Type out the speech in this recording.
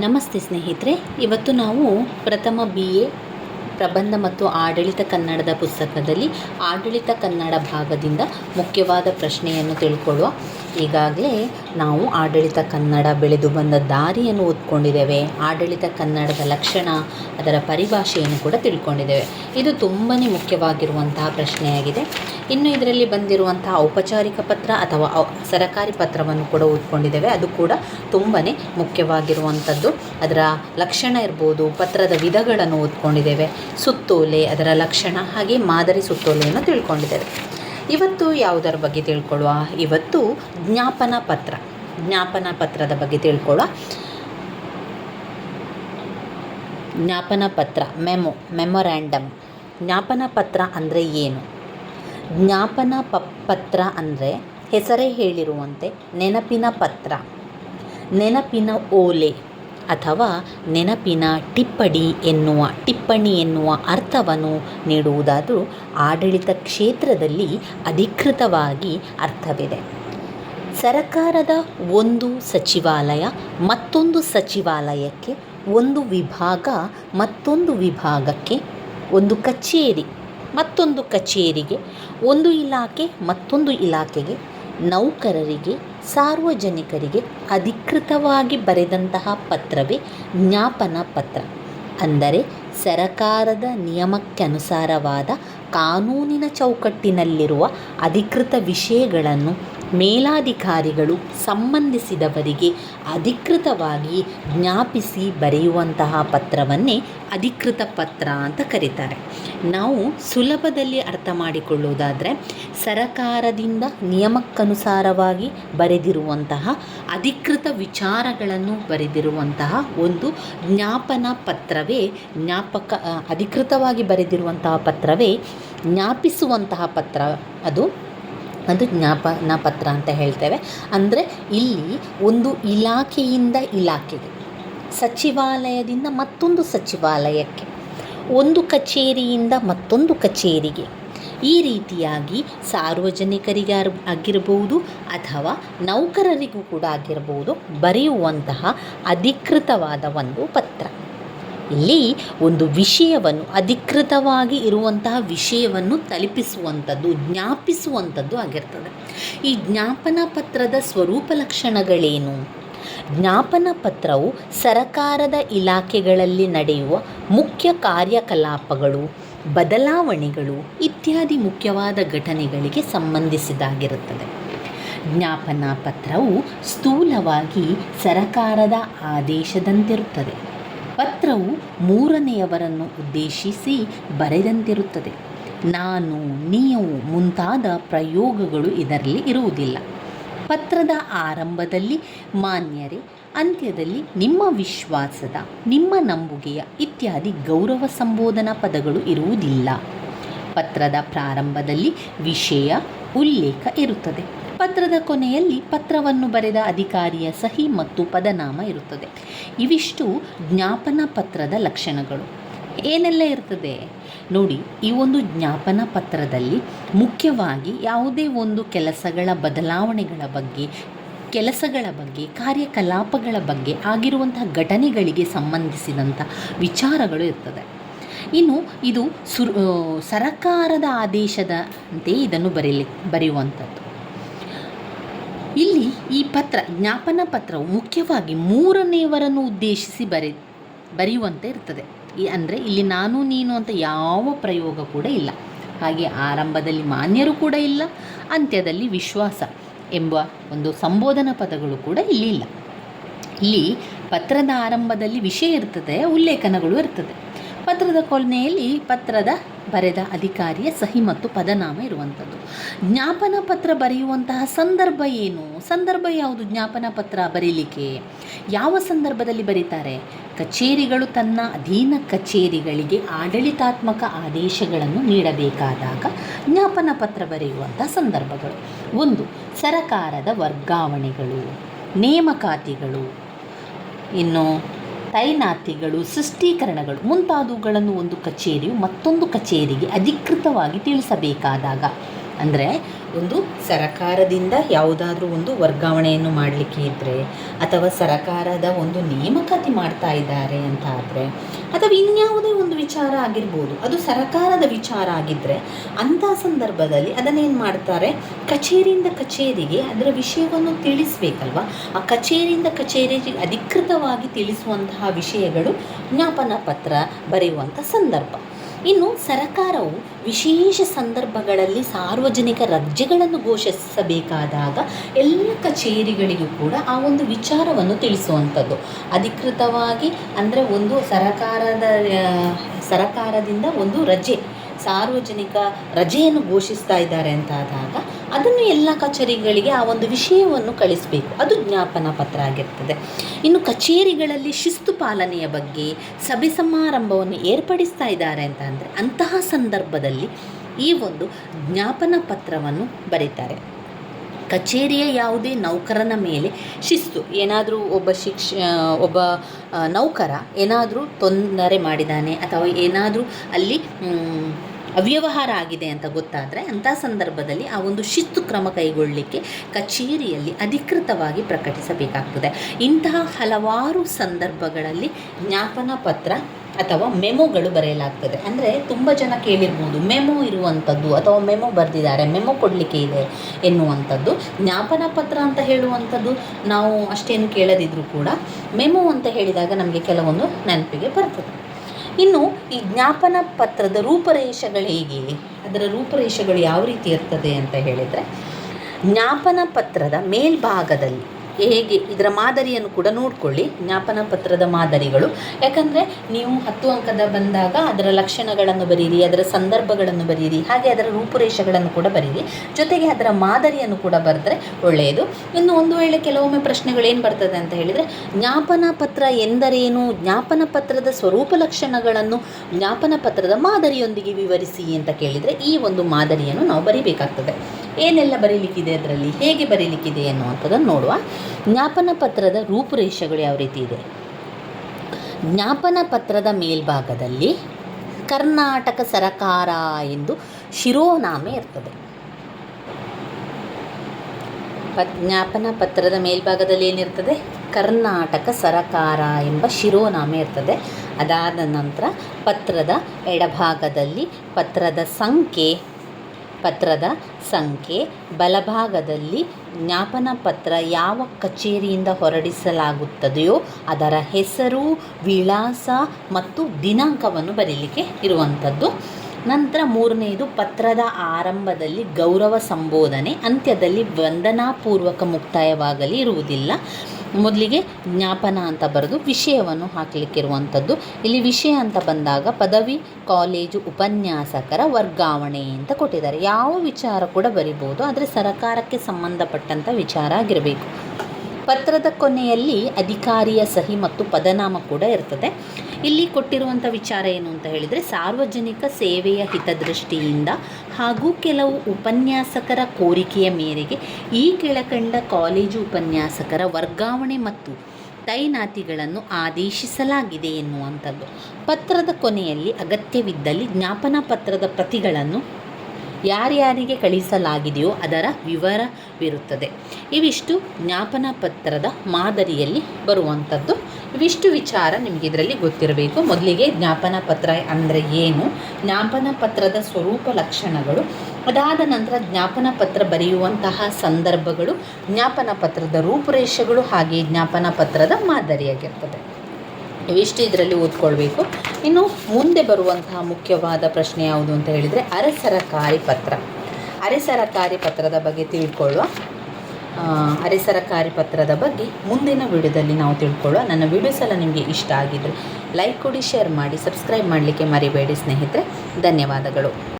ನಮಸ್ತೆ ಸ್ನೇಹಿತರೆ. ಇವತ್ತು ನಾವು ಪ್ರಥಮ ಬಿ ಎ, ಪ್ರಬಂಧ ಮತ್ತು ಆಡಳಿತ ಕನ್ನಡದ ಪುಸ್ತಕದಲ್ಲಿ ಆಡಳಿತ ಕನ್ನಡ ಭಾಗದಿಂದ ಮುಖ್ಯವಾದ ಪ್ರಶ್ನೆಯನ್ನು ತಿಳ್ಕೊಳ್ಳುವ. ಈಗಾಗಲೇ ನಾವು ಆಡಳಿತ ಕನ್ನಡ ಬೆಳೆದು ಬಂದ ದಾರಿಯನ್ನು ಓದ್ಕೊಂಡಿದ್ದೇವೆ ಆಡಳಿತ ಕನ್ನಡದ ಲಕ್ಷಣ, ಅದರ ಪರಿಭಾಷೆಯನ್ನು ಕೂಡ ತಿಳ್ಕೊಂಡಿದ್ದೇವೆ. ಇದು ತುಂಬಾ ಮುಖ್ಯವಾಗಿರುವಂತಹ ಪ್ರಶ್ನೆಯಾಗಿದೆ. ಇನ್ನು ಇದರಲ್ಲಿ ಬಂದಿರುವಂತಹ ಔಪಚಾರಿಕ ಪತ್ರ ಅಥವಾ ಸರಕಾರಿ ಪತ್ರವನ್ನು ಕೂಡ ಓದ್ಕೊಂಡಿದ್ದೇವೆ ಅದು ಕೂಡ ತುಂಬಾ ಮುಖ್ಯವಾಗಿರುವಂಥದ್ದು ಅದರ ಲಕ್ಷಣ ಇರ್ಬೋದು, ಪತ್ರದ ವಿಧಗಳನ್ನು ಓದ್ಕೊಂಡಿದ್ದೇವೆ ಸುತ್ತೋಲೆ, ಅದರ ಲಕ್ಷಣ, ಹಾಗೆ ಮಾದರಿ ಸುತ್ತೋಲೆಯನ್ನು ತಿಳ್ಕೊಂಡಿದ್ದೇವೆ. ಇವತ್ತು ಯಾವುದರ ಬಗ್ಗೆ ತಿಳ್ಕೊಳ್ಳುವ? ಇವತ್ತು ಜ್ಞಾಪನ ಪತ್ರ. ಜ್ಞಾಪನ ಪತ್ರದ ಬಗ್ಗೆ ತಿಳ್ಕೊಳ್ಳುವ. ಜ್ಞಾಪನ ಪತ್ರ, ಮೆಮೊ ಮೆಮೊರ್ಯಾಂಡಮ್ ಜ್ಞಾಪನ ಪತ್ರ ಅಂದರೆ ಏನು? ಜ್ಞಾಪನ ಪ, ಪತ್ರ ಅಂದರೆ ಹೆಸರೇ ಹೇಳಿರುವಂತೆ ನೆನಪಿನ ಪತ್ರ. ನೆನಪಿನ ಓಲೆ ಅಥವಾ ನೆನಪಿನ ಟಿಪ್ಪಣಿ ಎನ್ನುವ ಟಿಪ್ಪಣಿ ಎನ್ನುವ ಅರ್ಥವನ್ನು ನೀಡುವುದಾದರೂ ಆಡಳಿತ ಕ್ಷೇತ್ರದಲ್ಲಿ ಅಧಿಕೃತವಾಗಿ ಅರ್ಥವಿದೆ. ಸರಕಾರದ ಒಂದು ಸಚಿವಾಲಯ ಮತ್ತೊಂದು ಸಚಿವಾಲಯಕ್ಕೆ, ಒಂದು ವಿಭಾಗ ಮತ್ತೊಂದು ವಿಭಾಗಕ್ಕೆ, ಒಂದು ಕಚೇರಿ ಮತ್ತೊಂದು ಕಚೇರಿಗೆ, ಒಂದು ಇಲಾಖೆ, ಮತ್ತೊಂದು ಇಲಾಖೆಗೆ, ನೌಕರರಿಗೆ, ಸಾರ್ವಜನಿಕರಿಗೆ ಅಧಿಕೃತವಾಗಿ ಬರೆದಂತಹ ಪತ್ರವೇ ಜ್ಞಾಪನ ಪತ್ರ. ಅಂದರೆ ಸರಕಾರದ ನಿಯಮಕ್ಕನುಸಾರವಾದ ಕಾನೂನಿನ ಚೌಕಟ್ಟಿನಲ್ಲಿರುವ ಅಧಿಕೃತ ವಿಷಯಗಳನ್ನು ಮೇಲಾಧಿಕಾರಿಗಳು ಸಂಬಂಧಿಸಿದವರಿಗೆ ಅಧಿಕೃತವಾಗಿ ಜ್ಞಾಪಿಸಿ ಬರೆಯುವಂತಹ ಪತ್ರವನ್ನೇ ಅಧಿಕೃತ ಪತ್ರ ಅಂತ ಕರೀತಾರೆ. ನಾವು ಸುಲಭದಲ್ಲಿ ಅರ್ಥ ಮಾಡಿಕೊಳ್ಳುವುದಾದರೆ ಸರಕಾರದಿಂದ ನಿಯಮಕ್ಕನುಸಾರವಾಗಿ ಬರೆದಿರುವಂತಹ, ಅಧಿಕೃತ ವಿಚಾರಗಳನ್ನು ಬರೆದಿರುವಂತಹ ಒಂದು ಜ್ಞಾಪನ ಪತ್ರವೇ, ಜ್ಞಾಪಕ ಅಧಿಕೃತವಾಗಿ ಬರೆದಿರುವಂತಹ ಪತ್ರವೇ ಜ್ಞಾಪಿಸುವಂತಹ ಪತ್ರ ಅದು. ಅದು ಜ್ಞಾಪನ ಪತ್ರ ಅಂತ ಹೇಳ್ತೇವೆ. ಅಂದರೆ ಇಲ್ಲಿ ಒಂದು ಇಲಾಖೆಯಿಂದ ಇಲಾಖೆಗೆ, ಸಚಿವಾಲಯದಿಂದ ಮತ್ತೊಂದು ಸಚಿವಾಲಯಕ್ಕೆ, ಒಂದು ಕಚೇರಿಯಿಂದ ಮತ್ತೊಂದು ಕಚೇರಿಗೆ ಈ ರೀತಿಯಾಗಿ ಸಾರ್ವಜನಿಕರಿಗೆ ಆಗಿರಬಹುದು ಅಥವಾ ನೌಕರರಿಗೂ ಕೂಡ ಆಗಿರಬಹುದು ಬರೆಯುವಂತಹ ಅಧಿಕೃತವಾದ ಒಂದು ಪತ್ರ. ಇಲ್ಲಿ ಒಂದು ವಿಷಯವನ್ನು, ಅಧಿಕೃತವಾಗಿ ಇರುವಂತಹ ವಿಷಯವನ್ನು ತಲುಪಿಸುವಂಥದ್ದು, ಜ್ಞಾಪಿಸುವಂಥದ್ದು ಆಗಿರ್ತದೆ. ಈ ಜ್ಞಾಪನ ಪತ್ರದ ಸ್ವರೂಪ ಲಕ್ಷಣಗಳೇನು? ಜ್ಞಾಪನ ಪತ್ರವು ಸರಕಾರದ ಇಲಾಖೆಗಳಲ್ಲಿ ನಡೆಯುವ ಮುಖ್ಯ ಕಾರ್ಯಕಲಾಪಗಳು, ಬದಲಾವಣೆಗಳು ಇತ್ಯಾದಿ ಮುಖ್ಯವಾದ ಘಟನೆಗಳಿಗೆ ಸಂಬಂಧಿಸಿದಾಗಿರುತ್ತದೆ ಜ್ಞಾಪನಾ ಪತ್ರವು ಸ್ಥೂಲವಾಗಿ ಸರಕಾರದ ಆದೇಶದಂತಿರುತ್ತದೆ. ಪತ್ರವು ಮೂರನೆಯವರನ್ನು ಉದ್ದೇಶಿಸಿ ಬರೆದಂತಿರುತ್ತದೆ. ನಾನು, ನೀವು ಮುಂತಾದ ಪ್ರಯೋಗಗಳು ಇದರಲ್ಲಿ ಇರುವುದಿಲ್ಲ. ಪತ್ರದ ಆರಂಭದಲ್ಲಿ ಮಾನ್ಯರೇ, ಅಂತ್ಯದಲ್ಲಿ ನಿಮ್ಮ ವಿಶ್ವಾಸದ, ನಿಮ್ಮ ನಂಬುಗೆಯ ಇತ್ಯಾದಿ ಗೌರವ ಸಂಬೋಧನಾ ಪದಗಳು ಇರುವುದಿಲ್ಲ. ಪತ್ರದ ಪ್ರಾರಂಭದಲ್ಲಿ ವಿಷಯ, ಉಲ್ಲೇಖ ಇರುತ್ತದೆ. ಪತ್ರದ ಕೊನೆಯಲ್ಲಿ ಪತ್ರವನ್ನು ಬರೆದ ಅಧಿಕಾರಿಯ ಸಹಿ ಮತ್ತು ಪದನಾಮ ಇರುತ್ತದೆ. ಇವಿಷ್ಟು ಜ್ಞಾಪನ ಪತ್ರದ ಲಕ್ಷಣಗಳು. ಏನೆಲ್ಲ ಇರ್ತದೆ? ನೋಡಿ, ಈ ಒಂದು ಜ್ಞಾಪನ ಪತ್ರದಲ್ಲಿ ಮುಖ್ಯವಾಗಿ ಯಾವುದೇ ಒಂದು ಕೆಲಸಗಳ ಬದಲಾವಣೆಗಳ ಬಗ್ಗೆ, ಕೆಲಸಗಳ ಬಗ್ಗೆ, ಕಾರ್ಯಕಲಾಪಗಳ ಬಗ್ಗೆ ಆಗಿರುವಂತಹ ಘಟನೆಗಳಿಗೆ ಸಂಬಂಧಿಸಿದಂಥ ವಿಚಾರಗಳು ಇರ್ತದೆ. ಇನ್ನು ಇದು ಸುರ್ ಸರಕಾರದ ಆದೇಶದಂತೆ ಇದನ್ನು ಬರೀಲಿ, ಬರೆಯುವಂಥದ್ದು. ಈ ಪತ್ರ, ಜ್ಞಾಪನ ಪತ್ರವು ಮುಖ್ಯವಾಗಿ ಮೂರನೆಯವರನ್ನು ಉದ್ದೇಶಿಸಿ ಬರೆ, ಬರೆಯುವಂತೆ ಇರ್ತದೆ. ಈ ಅಂದರೆ ಇಲ್ಲಿ ನಾನು, ನೀನು ಅಂತ ಯಾವ ಪ್ರಯೋಗ ಕೂಡ ಇಲ್ಲ. ಹಾಗೆ ಆರಂಭದಲ್ಲಿ ಮಾನ್ಯರು ಕೂಡ ಇಲ್ಲ, ಅಂತ್ಯದಲ್ಲಿ ವಿಶ್ವಾಸ ಎಂಬ ಒಂದು ಸಂಬೋಧನಾ ಪದಗಳು ಕೂಡ ಇಲ್ಲಿ ಇಲ್ಲ. ಇಲ್ಲಿ ಪತ್ರದ ಆರಂಭದಲ್ಲಿ ವಿಷಯ ಇರ್ತದೆ, ಉಲ್ಲೇಖನಗಳು ಇರ್ತದೆ. ಪತ್ರದ ಕೊನೆಯಲ್ಲಿ ಪತ್ರದ ಬರೆದ ಅಧಿಕಾರಿಯ ಸಹಿ ಮತ್ತು ಪದನಾಮ ಇರುವಂಥದ್ದು. ಜ್ಞಾಪನ ಪತ್ರ ಬರೆಯುವಂತಹ ಸಂದರ್ಭ ಏನು? ಸಂದರ್ಭ ಯಾವುದು? ಜ್ಞಾಪನ ಪತ್ರ ಬರೀಲಿಕ್ಕೆ ಯಾವ ಸಂದರ್ಭದಲ್ಲಿ ಬರೀತಾರೆ? ಕಚೇರಿಗಳು ತನ್ನ ಅಧೀನ ಕಚೇರಿಗಳಿಗೆ ಆಡಳಿತಾತ್ಮಕ ಆದೇಶಗಳನ್ನು ನೀಡಬೇಕಾದಾಗ ಜ್ಞಾಪನ ಪತ್ರ ಬರೆಯುವಂಥ ಸಂದರ್ಭಗಳು. ಒಂದು, ಸರಕಾರದ ವರ್ಗಾವಣೆಗಳು, ನೇಮಕಾತಿಗಳು. ಇನ್ನು ತೈನಾತಿಗಳು ಸೃಷ್ಟೀಕರಣಗಳು ಮುಂತಾದವುಗಳನ್ನು ಒಂದು ಕಚೇರಿಯು ಮತ್ತೊಂದು ಕಚೇರಿಗೆ ಅಧಿಕೃತವಾಗಿ ತಿಳಿಸಬೇಕಾದಾಗ ಅಂದರೆ ಒಂದು ಸರಕಾರದಿಂದ ಯಾವುದಾದ್ರೂ ಒಂದು ವರ್ಗಾವಣೆಯನ್ನು ಮಾಡಲಿಕ್ಕೆ ಇದ್ದರೆ ಅಥವಾ ಸರಕಾರದ ಒಂದು ನೇಮಕಾತಿ ಮಾಡ್ತಾ ಇದ್ದಾರೆ ಅಂತ ಆದರೆ, ಅಥವಾ ಇನ್ಯಾವುದೇ ಒಂದು ವಿಚಾರ ಆಗಿರ್ಬೋದು, ಅದು ಸರಕಾರದ ವಿಚಾರ ಆಗಿದ್ದರೆ ಅಂಥ ಸಂದರ್ಭದಲ್ಲಿ ಅದನ್ನೇನು ಮಾಡ್ತಾರೆ? ಕಚೇರಿಯಿಂದ ಕಚೇರಿಗೆ ಅದರ ವಿಷಯವನ್ನು ತಿಳಿಸ್ಬೇಕಲ್ವ? ಆ ಕಚೇರಿಯಿಂದ ಕಚೇರಿಗೆ ಅಧಿಕೃತವಾಗಿ ತಿಳಿಸುವಂತಹ ವಿಷಯಗಳು ಜ್ಞಾಪನ ಪತ್ರ ಬರೆಯುವಂಥ ಸಂದರ್ಭ. ಇನ್ನು ಸರಕಾರವು ವಿಶೇಷ ಸಂದರ್ಭಗಳಲ್ಲಿ ಸಾರ್ವಜನಿಕ ರಜೆಗಳನ್ನು ಘೋಷಿಸಬೇಕಾದಾಗ ಎಲ್ಲ ಕಚೇರಿಗಳಿಗೂ ಕೂಡ ಆ ಒಂದು ವಿಚಾರವನ್ನು ತಿಳಿಸುವಂಥದ್ದು. ಅಧಿಕೃತವಾಗಿ ಅಂದರೆ ಒಂದು ಸರಕಾರದ ಸರಕಾರದಿಂದ ಒಂದು ರಜೆ, ಸಾರ್ವಜನಿಕ ರಜೆಯನ್ನು ಘೋಷಿಸ್ತಾ ಇದ್ದಾರೆ ಅಂತ ಆದಾಗ ಅದನ್ನು ಎಲ್ಲ ಕಚೇರಿಗಳಿಗೆ ಆ ಒಂದು ವಿಷಯವನ್ನು ಕಳಿಸಬೇಕು. ಅದು ಜ್ಞಾಪನ ಪತ್ರ ಆಗಿರ್ತದೆ. ಇನ್ನು ಕಚೇರಿಗಳಲ್ಲಿ ಶಿಸ್ತು ಪಾಲನೆಯ ಬಗ್ಗೆ ಸಭೆ ಸಮಾರಂಭವನ್ನು ಏರ್ಪಡಿಸ್ತಾ ಇದ್ದಾರೆ ಅಂತ ಅಂದರೆ ಅಂತಹ ಸಂದರ್ಭದಲ್ಲಿ ಈ ಒಂದು ಜ್ಞಾಪನ ಪತ್ರವನ್ನು ಬರೀತಾರೆ. ಕಚೇರಿಯ ಯಾವುದೇ ನೌಕರನ ಮೇಲೆ ಶಿಸ್ತು. ಏನಾದರೂ ಒಬ್ಬ ಶಿಕ್ಷ ಒಬ್ಬ ನೌಕರ ಏನಾದರೂ ತೊಂದರೆ ಮಾಡಿದ್ದಾನೆ ಅಥವಾ ಏನಾದರೂ ಅಲ್ಲಿ ಅವ್ಯವಹಾರ ಆಗಿದೆ ಅಂತ ಗೊತ್ತಾದರೆ ಅಂಥ ಸಂದರ್ಭದಲ್ಲಿ ಆ ಒಂದು ಶಿಸ್ತು ಕ್ರಮ ಕೈಗೊಳ್ಳಲಿಕ್ಕೆ ಕಚೇರಿಯಲ್ಲಿ ಅಧಿಕೃತವಾಗಿ ಪ್ರಕಟಿಸಬೇಕಾಗ್ತದೆ. ಇಂತಹ ಹಲವಾರು ಸಂದರ್ಭಗಳಲ್ಲಿ ಜ್ಞಾಪನ ಪತ್ರ ಅಥವಾ ಮೆಮೊಗಳು ಬರೆಯಲಾಗ್ತದೆ. ಅಂದರೆ ತುಂಬ ಜನ ಕೇಳಿರ್ಬೋದು, ಮೆಮೊ ಇರುವಂಥದ್ದು ಅಥವಾ ಮೆಮೊ ಬರೆದಿದ್ದಾರೆ, ಮೆಮೊ ಕೊಡಲಿಕ್ಕೆ ಇದೆ ಎನ್ನುವಂಥದ್ದು. ಜ್ಞಾಪನ ಪತ್ರ ಅಂತ ಹೇಳುವಂಥದ್ದು ನಾವು ಅಷ್ಟೇನು ಕೇಳದಿದ್ದರೂ ಕೂಡ ಮೆಮೊ ಅಂತ ಹೇಳಿದಾಗ ನಮಗೆ ಕೆಲವೊಂದು ನೆನಪಿಗೆ ಬರ್ತದೆ. ಇನ್ನು ಈ ಜ್ಞಾಪನ ಪತ್ರದ ರೂಪರೇಷೆಗಳು ಹೇಗೆ? ಅದರ ರೂಪರೇಷೆಗಳು ಯಾವ ರೀತಿ ಇರ್ತದೆ ಅಂತ ಹೇಳಿದರೆ, ಜ್ಞಾಪನ ಪತ್ರದ ಮೇಲ್ಭಾಗದಲ್ಲಿ ಹೇಗೆ ಇದರ ಮಾದರಿಯನ್ನು ಕೂಡ ನೋಡಿಕೊಳ್ಳಿ, ಜ್ಞಾಪನ ಪತ್ರದ ಮಾದರಿಗಳು. ಯಾಕಂದರೆ ನೀವು ಹತ್ತು ಅಂಕದ ಬಂದಾಗ ಅದರ ಲಕ್ಷಣಗಳನ್ನು ಬರೀರಿ, ಅದರ ಸಂದರ್ಭಗಳನ್ನು ಬರೀರಿ, ಹಾಗೆ ಅದರ ರೂಪುರೇಷೆಗಳನ್ನು ಕೂಡ ಬರೀರಿ. ಜೊತೆಗೆ ಅದರ ಮಾದರಿಯನ್ನು ಕೂಡ ಬರೆದ್ರೆ ಒಳ್ಳೆಯದು. ಇನ್ನು ಒಂದು ವೇಳೆ ಕೆಲವೊಮ್ಮೆ ಪ್ರಶ್ನೆಗಳು ಏನು ಬರ್ತದೆ ಅಂತ ಹೇಳಿದರೆ, ಜ್ಞಾಪನ ಪತ್ರ ಎಂದರೇನು? ಜ್ಞಾಪನ ಪತ್ರದ ಸ್ವರೂಪ ಲಕ್ಷಣಗಳನ್ನು ಜ್ಞಾಪನ ಪತ್ರದ ಮಾದರಿಯೊಂದಿಗೆ ವಿವರಿಸಿ ಅಂತ ಕೇಳಿದರೆ ಈ ಒಂದು ಮಾದರಿಯನ್ನು ನಾವು ಬರೀಬೇಕಾಗ್ತದೆ. ಏನೆಲ್ಲ ಬರೀಲಿಕ್ಕಿದೆ ಅದರಲ್ಲಿ? ಹೇಗೆ ಬರೀಲಿಕ್ಕಿದೆ ಅನ್ನುವಂಥದ್ದನ್ನು ನೋಡುವ. ಜ್ಞಾಪನ ಪತ್ರದ ರೂಪುರೇಷೆಗಳು ಯಾವ ರೀತಿ ಇದೆ? ಜ್ಞಾಪನ ಪತ್ರದ ಮೇಲ್ಭಾಗದಲ್ಲಿ ಕರ್ನಾಟಕ ಸರಕಾರ ಎಂದು ಶಿರೋನಾಮೆ ಇರ್ತದೆ. ಜ್ಞಾಪನ ಪತ್ರದ ಮೇಲ್ಭಾಗದಲ್ಲಿ ಏನಿರ್ತದೆ? ಕರ್ನಾಟಕ ಸರಕಾರ ಎಂಬ ಶಿರೋನಾಮೆ ಇರ್ತದೆ. ಅದಾದ ನಂತರ ಪತ್ರದ ಎಡಭಾಗದಲ್ಲಿ ಪತ್ರದ ಸಂಖ್ಯೆ ಪತ್ರದ ಸಂಖ್ಯೆ ಬಲಭಾಗದಲ್ಲಿ ಜ್ಞಾಪನ ಪತ್ರ ಯಾವ ಕಚೇರಿಯಿಂದ ಹೊರಡಿಸಲಾಗುತ್ತದೆಯೋ ಅದರ ಹೆಸರು, ವಿಳಾಸ ಮತ್ತು ದಿನಾಂಕವನ್ನು ಬರೀಲಿಕ್ಕೆ ಇರುವಂಥದ್ದು. ನಂತರ ಮೂರನೆಯದು ಪತ್ರದ ಆರಂಭದಲ್ಲಿ ಗೌರವ ಸಂಬೋಧನೆ, ಅಂತ್ಯದಲ್ಲಿ ವಂದನಾಪೂರ್ವಕ ಮುಕ್ತಾಯವಾಗಲಿ ಇರುವುದಿಲ್ಲ. ಮೊದಲಿಗೆ ಜ್ಞಾಪನ ಅಂತ ಬರೆದು ವಿಷಯವನ್ನು ಹಾಕಲಿಕ್ಕಿರುವಂಥದ್ದು. ಇಲ್ಲಿ ವಿಷಯ ಅಂತ ಬಂದಾಗ ಪದವಿ, ಕಾಲೇಜು, ಉಪನ್ಯಾಸಕರ ವರ್ಗಾವಣೆ ಅಂತ ಕೊಟ್ಟಿದ್ದಾರೆ. ಯಾವ ವಿಚಾರ ಕೂಡ ಬರಿಬೋದು ಆದರೆ ಸರಕಾರಕ್ಕೆ ಸಂಬಂಧಪಟ್ಟಂಥ ವಿಚಾರ ಆಗಿರಬೇಕು. ಪತ್ರದ ಕೊನೆಯಲ್ಲಿ ಅಧಿಕಾರಿಯ ಸಹಿ ಮತ್ತು ಪದನಾಮ ಕೂಡ ಇರ್ತದೆ. ಇಲ್ಲಿ ಕೊಟ್ಟಿರುವಂಥ ವಿಚಾರ ಏನು ಅಂತ ಹೇಳಿದರೆ, ಸಾರ್ವಜನಿಕ ಸೇವೆಯ ಹಿತದೃಷ್ಟಿಯಿಂದ ಹಾಗೂ ಕೆಲವು ಉಪನ್ಯಾಸಕರ ಕೋರಿಕೆಯ ಮೇರೆಗೆ ಈ ಕೆಳಕಂಡ ಕಾಲೇಜು ಉಪನ್ಯಾಸಕರ ವರ್ಗಾವಣೆ ಮತ್ತು ತೈನಾತಿಗಳನ್ನು ಆದೇಶಿಸಲಾಗಿದೆ ಎನ್ನುವಂಥದ್ದು. ಪತ್ರದ ಕೊನೆಯಲ್ಲಿ ಅಗತ್ಯವಿದ್ದಲ್ಲಿ ಜ್ಞಾಪನ ಪತ್ರದ ಪ್ರತಿಗಳನ್ನು ಯಾರ್ಯಾರಿಗೆ ಕಳಿಸಲಾಗಿದೆಯೋ ಅದರ ವಿವರವಿರುತ್ತದೆ ಇವಿಷ್ಟು ಜ್ಞಾಪನ ಪತ್ರದ ಮಾದರಿಯಲ್ಲಿ ಬರುವಂಥದ್ದು. ಇವಿಷ್ಟು ವಿಚಾರ ನಿಮಗೆ ಇದರಲ್ಲಿ ಗೊತ್ತಿರಬೇಕು. ಮೊದಲಿಗೆ ಜ್ಞಾಪನ ಪತ್ರ ಅಂದರೆ ಏನು? ಜ್ಞಾಪನ ಪತ್ರದ ಸ್ವರೂಪ ಲಕ್ಷಣಗಳು. ಅದಾದ ನಂತರ ಜ್ಞಾಪನ ಪತ್ರ ಬರೆಯುವಂತಹ ಸಂದರ್ಭಗಳು, ಜ್ಞಾಪನ ಪತ್ರದ ರೂಪುರೇಷೆಗಳು ಹಾಗೆ ಜ್ಞಾಪನ ಪತ್ರದ ಮಾದರಿಯಾಗಿರ್ತದೆ. ಇವಿಷ್ಟು ಇದರಲ್ಲಿ ಓದ್ಕೊಳ್ಬೇಕು. ಇನ್ನು ಮುಂದೆ ಬರುವಂತಹ ಮುಖ್ಯವಾದ ಪ್ರಶ್ನೆ ಯಾವುದು ಅಂತ ಹೇಳಿದರೆ ಅರೆಸರಕಾರಿ ಪತ್ರ. ಅರೆಸರಕಾರಿ ಪತ್ರದ ಬಗ್ಗೆ ತಿಳ್ಕೊಳ್ಳುವ. ಆ, ಅರೆಸರಕಾರಿ ಪತ್ರದ ಬಗ್ಗೆ ಮುಂದಿನ ವಿಡಿಯೋದಲ್ಲಿ ನಾವು ತಿಳ್ಕೊಳ್ಳುವ ನನ್ನ ವಿಡಿಯೋಸ್ ಎಲ್ಲ ನಿಮಗೆ ಇಷ್ಟ ಆಗಿದ್ದರೆ ಲೈಕ್ ಕೊಡಿ ಶೇರ್ ಮಾಡಿ ಸಬ್ಸ್ಕ್ರೈಬ್ ಮಾಡಲಿಕ್ಕೆ ಮರಿಬೇಡಿ ಸ್ನೇಹಿತರೆ. ಧನ್ಯವಾದಗಳು.